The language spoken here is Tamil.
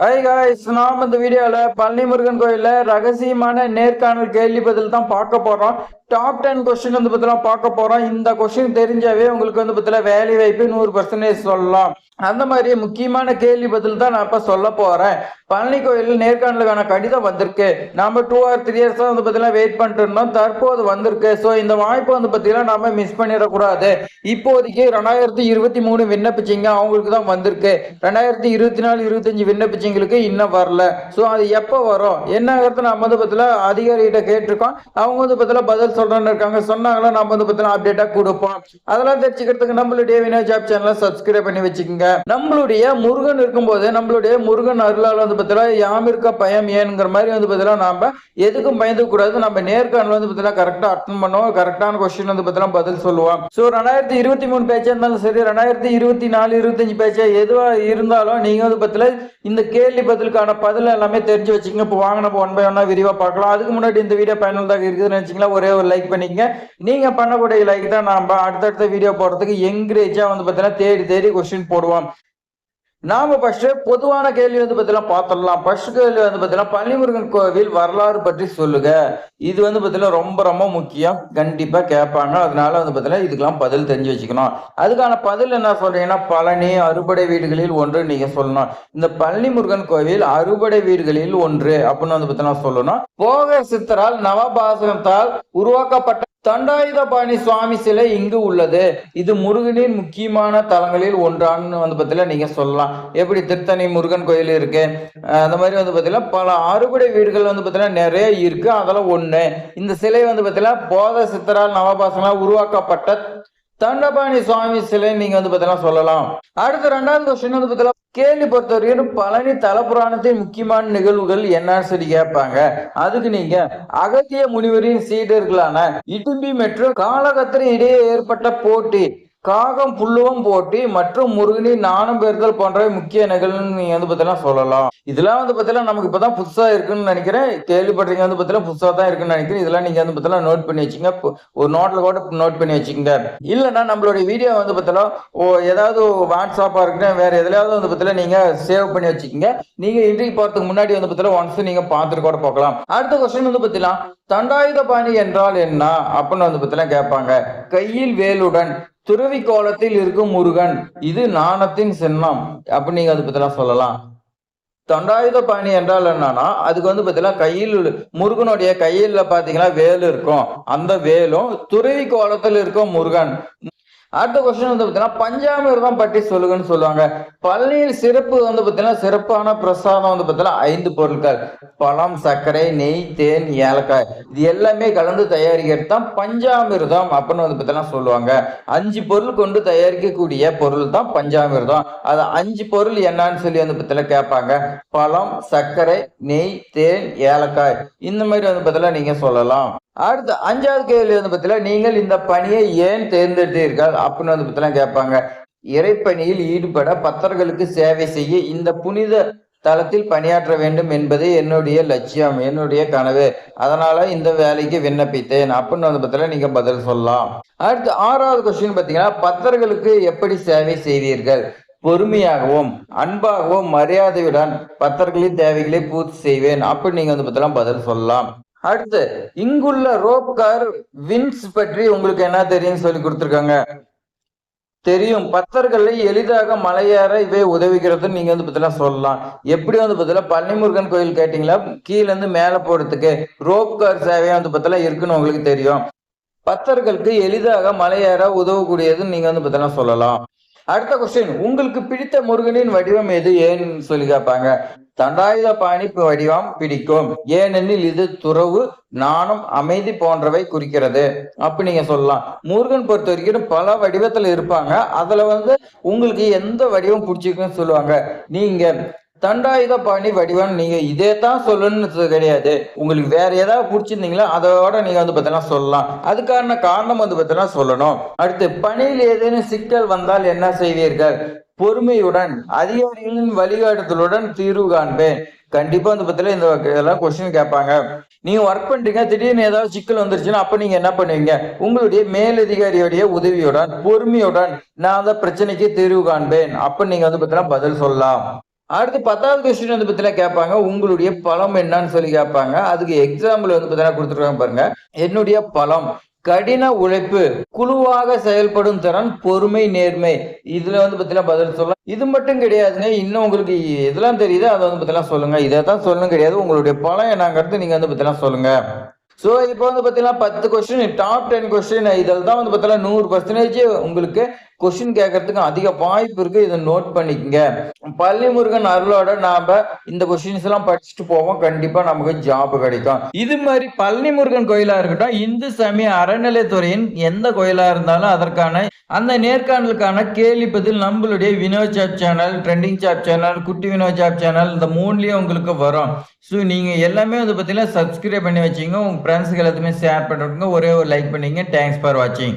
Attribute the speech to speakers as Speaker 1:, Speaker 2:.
Speaker 1: ஹாய் காய்ஸ் நாம் இந்த வீடியோவில் பழனி முருகன் கோயிலில் ரகசியமான நேர்காணல் கேள்வி பதில் தான் பார்க்க போகிறோம் டாப் டென் கொஸ்டின் வந்து பார்த்தீங்கன்னா பார்க்க போகிறோம் இந்த கொஸ்டின் தெரிஞ்சாவே உங்களுக்கு வந்து பார்த்தீங்கன்னா வேலை வாய்ப்பு நூறு பர்சன்டேஜ் சொல்லலாம். அந்த மாதிரி முக்கியமான கேள்வி பதில் தான் நான் இப்போ சொல்ல போகிறேன் பழனி கோயிலில் நேர்காணலுக்கான கடிதம் வந்திருக்கு. நம்ம டூ ஆர் த்ரீ இயர்ஸ் தான் வந்து பார்த்தீங்கன்னா வெயிட் பண்ணிட்டு இருந்தோம். தற்போது வந்திருக்கு. ஸோ இந்த வாய்ப்பை வந்து பார்த்தீங்கன்னா நம்ம மிஸ் பண்ணிடக்கூடாது. இப்போதைக்கு ரெண்டாயிரத்தி இருபத்தி மூணு விண்ணப்பிச்சிங்க. அவங்களுக்கு தான் வந்திருக்கு. ரெண்டாயிரத்தி இருபத்தி நாலு இருபத்தஞ்சு விண்ணப்பிச்சிங்களுக்கு இன்னும் வரல. ஸோ அது எப்போ வரும்? என்னங்கிறது நம்ம வந்து பார்த்தீங்கன்னா அதிகாரிகிட்ட கேட்டிருக்கோம். அவங்க வந்து பார்த்தீங்கன்னா பதில் சொல்றேன்னு இருக்காங்க. சொன்னாங்களோ நம்ம வந்து பார்த்தீங்கன்னா அப்டேட்டாக கொடுப்போம். அதெல்லாம் தெரிஞ்சுக்கிறதுக்கு நம்மளுடைய வினோ ஜாப் சேனலை சப்ஸ்கிரைப் பண்ணி வச்சுக்கோங்க. நம்மளுடைய முருகன் இருக்கும்போது நம்மளுடைய முருகன் அருளால் வந்து பார்த்தீங்கன்னா யாம் இருக்க பயம் ஏனுங்கிற மாதிரி வந்து பார்த்தீங்கன்னா நாம எதுக்கும் பயந்து கூடாது. நம்ம நேர்காணல் வந்து பார்த்தீங்கன்னா கரெக்டாக அட்டன் பண்ணுவோம். கரெக்டான கொஸ்டின் வந்து பார்த்தீங்கன்னா பதில் சொல்லுவோம். ஸோ ரெண்டாயிரத்தி இருபத்தி மூணு பேச்சா இருந்தாலும் சரி ரெண்டாயிரத்தி இருபத்தி நாலு இருபத்தஞ்சு பேச்சா எதுவா இருந்தாலும் நீங்க வந்து பார்த்தீங்கன்னா இந்த கேள்வி பதிலுக்கான பதில் எல்லாமே தெரிஞ்சு வச்சுக்கோங்க. இப்போ வாங்க நம்ம ஒன் பை ஒன்னா விரிவாக பார்க்கலாம். அதுக்கு முன்னாடி இந்த வீடியோ பயனுள்ளதாக இருக்குதுன்னு நினச்சிங்களா ஒரே ஒரு லைக் பண்ணிக்கங்க. நீங்க பண்ணக்கூடிய லைக் தான் நம்ம அடுத்தடுத்த வீடியோ போடுறதுக்கு என்கரேஜாக வந்து பார்த்தீங்கன்னா தேடி தேடி கொஸ்டின் போடுவோம். நாம ஃபர்ஸ்ட் பொதுவான கேள்வி வந்து பார்த்தீங்கன்னா பார்த்துடலாம். ஃபர்ஸ்ட் கேள்வி வந்து பார்த்தீங்கன்னா பள்ளிமுருகன் கோவில் வரலாறு பற்றி சொல்லுங்க. இது வந்து பார்த்தீங்கன்னா ரொம்ப ரொம்ப முக்கியம். கண்டிப்பாக கேட்பாங்க. அதனால வந்து பார்த்தீங்கன்னா இதுக்கெல்லாம் பதில் தெரிஞ்சு வச்சுக்கணும். அதுக்கான பதில் என்ன சொல்றீங்கன்னா பழனி அறுபடை வீடுகளில் ஒன்று நீங்க சொல்லணும். இந்த பழனி முருகன் கோவில் அறுபடை வீடுகளில் ஒன்று அப்படின்னு வந்து பார்த்தீங்கன்னா சொல்லணும். போக சித்தரால் நவபாசகத்தால் உருவாக்கப்பட்ட தண்டாயுதபாணி சுவாமி சிலை இங்கு உள்ளது. இது முருகனின் முக்கியமான தலங்களில் ஒன்றான்னு வந்து பார்த்தீங்கன்னா நீங்க சொல்லலாம். எப்படி திருத்தணி முருகன் கோயில் இருக்கு? அந்த மாதிரி வந்து பார்த்தீங்கன்னா பல அறுபடை வீடுகள் வந்து பார்த்தீங்கன்னா நிறைய இருக்கு. அதெல்லாம் ஒண்ணு இந்த சிலை வந்து பார்த்தீங்கன்னா போத சித்தரால் நவபாசனால் உருவாக்கப்பட்ட தண்டபாணி சுவாமி சிலைன்னு நீங்க வந்து பார்த்தீங்கன்னா சொல்லலாம். அடுத்து ரெண்டாவது கொஸ்டின் வந்து பார்த்தீங்கன்னா கேள்வி பொறுத்தவரைக்கும் பழனி தலபுராணத்தின் முக்கியமான நிகழ்வுகள் என்னன்னு சொல்லி கேட்பாங்க. அதுக்கு நீங்க அகத்திய முனிவரின் சீடர்களான இடும்பி மற்றும் காலகத்திரி இடையே ஏற்பட்ட போட்டி காகம் புல்லுவம் போட்டி மற்றும் முருகனி நாணம் பெறுதல் போன்றவை முக்கிய நிகழ்வுன்னு நீங்க வந்து பார்த்தீங்கன்னா சொல்லலாம். இதெல்லாம் வந்து பார்த்தீங்கன்னா நமக்கு இப்பதான் புதுசா இருக்குன்னு நினைக்கிறேன். கேள்விப்பட்டீங்க வந்து பார்த்தீங்கன்னா புதுசா தான் இருக்குன்னு நினைக்கிறேன். இதெல்லாம் நீங்க வந்து பார்த்தீங்கன்னா நோட் பண்ணி வச்சுங்க ஒரு நோட்ல கூட நோட் பண்ணி வச்சுங்க இல்லைன்னா நம்மளுடைய வீடியோ வந்து பார்த்தீங்கன்னா ஓ ஏதாவது வாட்ஸ்அப்பா இருக்கட்டும் வேற எதுலையாவது வந்து பார்த்தீங்கன்னா நீங்க சேவ் பண்ணி வச்சுக்கோங்க. நீங்க இன்றைக்கு போறதுக்கு முன்னாடி வந்து பார்த்தீங்கன்னா ஒன்ஸ் நீங்க பார்த்துட்டு கூட பார்க்கலாம் அடுத்த கொஸ்டின் வந்து பார்த்தீங்கன்னா தண்டாயுதபாணி என்றால் என்ன? அப்படின்னு வந்து பார்த்தீங்கன்னா கேட்பாங்க. கையில் வேலுடன். துறவி கோலத்தில் இருக்கும் முருகன் இது நாணத்தின் சின்னம். அப்படின்னு நீங்க அதை பத்திலாம் சொல்லலாம். தொண்டாயுத பாணி என்றால் என்னன்னா அதுக்கு வந்து பார்த்தீங்கன்னா கையில் முருகனுடைய கையில பாத்தீங்கன்னா வேல் இருக்கும். அந்த வேலும் துறவி கோலத்தில் இருக்கும் முருகன். அடுத்த கொஸ்டின் வந்து பார்த்தீங்கன்னா பஞ்சாமிர்தம் பற்றி சொல்லுங்கன்னு சொல்லுவாங்க. பள்ளியில் சிறப்பு வந்து பார்த்தீங்கன்னா சிறப்பான பிரசாதம் வந்து பார்த்தீங்கன்னா ஐந்து பொருட்கள். பழம் சர்க்கரை நெய் தேன் ஏலக்காய். இது எல்லாமே கலந்து தயாரிக்கிறது தான் பஞ்சாமிர்தம் அப்படின்னு வந்து பார்த்தீங்கன்னா சொல்லுவாங்க. அஞ்சு பொருள் கொண்டு தயாரிக்கக்கூடிய பொருள் தான் பஞ்சாமிர்தம். அது அஞ்சு பொருள் என்னன்னு சொல்லி வந்து பார்த்தீங்கன்னா கேட்பாங்க. பழம் சர்க்கரை நெய் தேன் ஏலக்காய். இந்த மாதிரி வந்து பார்த்தீங்கன்னா நீங்க சொல்லலாம். அடுத்து அஞ்சாவது கேள்வி வந்து பார்த்தீங்கன்னா நீங்கள் இந்த பணியை ஏன் தேர்ந்தெடுத்தீர்கள்? அப்படின்னு வந்து பத்திலாம் கேட்பாங்க. இறைப்பணியில் ஈடுபட பக்தர்களுக்கு சேவை செய்ய இந்த புனித தளத்தில் பணியாற்ற வேண்டும் என்பதே என்னுடைய லட்சியம் என்னுடைய கனவு. அதனால இந்த வேலைக்கு விண்ணப்பித்தேன் அப்படின்னு வந்து பத்தில நீங்க பதில் சொல்லலாம். அடுத்து ஆறாவது கொஸ்டின் பார்த்தீங்கன்னா பக்தர்களுக்கு எப்படி சேவை செய்வீர்கள் பொறுமையாகவும் அன்பாகவும் மரியாதையுடன் பக்தர்களின் தேவைகளை பூர்த்தி செய்வேன் அப்படின்னு நீங்க வந்து பார்த்தீங்கன்னா பதில் சொல்லலாம். அடுத்து இங்குள்ள ரோப் கார் வின்ஸ் பற்றி உங்களுக்கு என்ன தெரியும் சொல்லி கொடுத்துருக்காங்க. தெரியும். பக்தர்களை எளிதாக மலையேற இவை உதவுகிறது. நீங்க வந்து பார்த்தீங்கன்னா சொல்லலாம். எப்படி வந்து பார்த்தீங்கன்னா பழனிமுருகன் கோயில் கேட்டீங்களா? கீழ இருந்து மேலே போறதுக்கு. ரோப் கார் சேவையா வந்து பார்த்தீங்கன்னா இருக்குன்னு உங்களுக்கு தெரியும். பக்தர்களுக்கு எளிதாக மலையேற உதவக்கூடியதுன்னு நீங்க வந்து பார்த்தீங்கன்னா சொல்லலாம். அடுத்த கொஸ்டின் உங்களுக்கு பிடித்த முருகனின் வடிவம் எது? ஏன்னு சொல்லி கேட்பாங்க. தண்டாயுத பாணி வடிவம் பிடிக்கும். ஏனெனில் இது துறவு நாணம் அமைதி போன்றவை குறிக்கிறது. அப்படி நீங்க சொல்லலாம். முருகன் பொறுத்த வரைக்கும் பல வடிவத்துல இருப்பாங்க. அதுல வந்து உங்களுக்கு எந்த வடிவம் பிடிச்சிருக்குன்னு சொல்லுவாங்க. நீங்க தண்டாயுத பாணி வடிவம் நீங்க இதே தான் சொல்லணும்னு கிடையாது. உங்களுக்கு வேற ஏதாவது பிடிச்சிருந்தீங்களா அதோட நீங்க வந்து பார்த்தீங்கன்னா சொல்லலாம். அதுக்கான காரணம் வந்து பார்த்தீங்கன்னா சொல்லணும். அடுத்து பணியில் ஏதேனும் சிக்கல் வந்தால் என்ன செய்வீர்கள்? பொறுமையுடன் அதிகாரிகளின் வழிகாட்டுதலுடன் தீர்வு காண்பேன். கண்டிப்பா வந்து பார்த்தீங்கன்னா இந்த இதெல்லாம் கொஸ்டின் கேட்பாங்க. நீங்க ஒர்க் பண்றீங்க திடீர்னு ஏதாவது சிக்கல் வந்துருச்சுன்னா அப்ப நீங்க என்ன பண்ணுவீங்க? உங்களுடைய மேலதிகாரியுடைய உதவியுடன் பொறுமையுடன் நான் அந்த பிரச்சனைக்கு தீர்வு காண்பேன். அப்ப நீங்க வந்து பார்த்தீங்கன்னா பதில் சொல்லலாம். அடுத்து பத்தாவது கொஸ்டின் வந்து பார்த்தீங்கன்னா கேட்பாங்க உங்களுடைய பலம் என்னன்னு சொல்லி கேட்பாங்க அதுக்கு எக்ஸாம்பிள் வந்து பார்த்தீங்கன்னா கொடுத்துருக்காங்க பாருங்க. என்னுடைய பலம் கடின உழைப்பு குழுவாக செயல்படும் திறன் பொறுமை நேர்மை. இதுல வந்து பார்த்தீங்கன்னா பதில் சொல்லலாம் இது மட்டும் கிடையாதுங்க. இன்னும் உங்களுக்கு எதெல்லாம் தெரியுது அதை வந்து பார்த்தீங்கன்னா சொல்லுங்க. இதை தான் சொல்லணும் கிடையாது. உங்களுடைய பலம் என்னங்கிறது நீங்க வந்து பார்த்தீங்கன்னா சொல்லுங்க. ஸோ இப்போ வந்து பார்த்தீங்கன்னா பத்து கொஸ்டின் டாப் டென் கொஸ்டின் இதில் தான் வந்து பார்த்தீங்கன்னா நூறு பர்சன்டேஜ் உங்களுக்கு கொஸ்டின் கேட்கறதுக்கு அதிக வாய்ப்பு இருக்கு. இதை நோட் பண்ணிக்கங்க. பள்ளி முருகன் அருளோட நாம இந்த கொஸ்டின்ஸ் எல்லாம் படிச்சுட்டு போவோம். கண்டிப்பா நமக்கு ஜாப் கிடைக்கும். இது மாதிரி பள்ளி முருகன் கோயிலா இருக்கட்டும் இந்து சமய அறநிலைத்துறையின் எந்த கோயிலா இருந்தாலும் அதற்கான அந்த நேர்காணலுக்கான கேள்வி பதில் நம்மளுடைய வினோத் சாப் சேனல் ட்ரெண்டிங் சாப் சேனல் குட்டி வினோத் சாப் சேனல் இந்த மூணுலயும் உங்களுக்கு வரும். ஸோ நீங்கள் எல்லாமே வந்து பார்த்தீங்கன்னா சப்ஸ்கிரைப் பண்ணி வச்சிங்க உங்கள் ஃப்ரெண்ட்ஸுக்கு எல்லாத்துமே ஷேர் பண்ணிவிடுங்க ஒரே ஒரு லைக் பண்ணிங்க தேங்க்ஸ் ஃபார் வாட்சிங்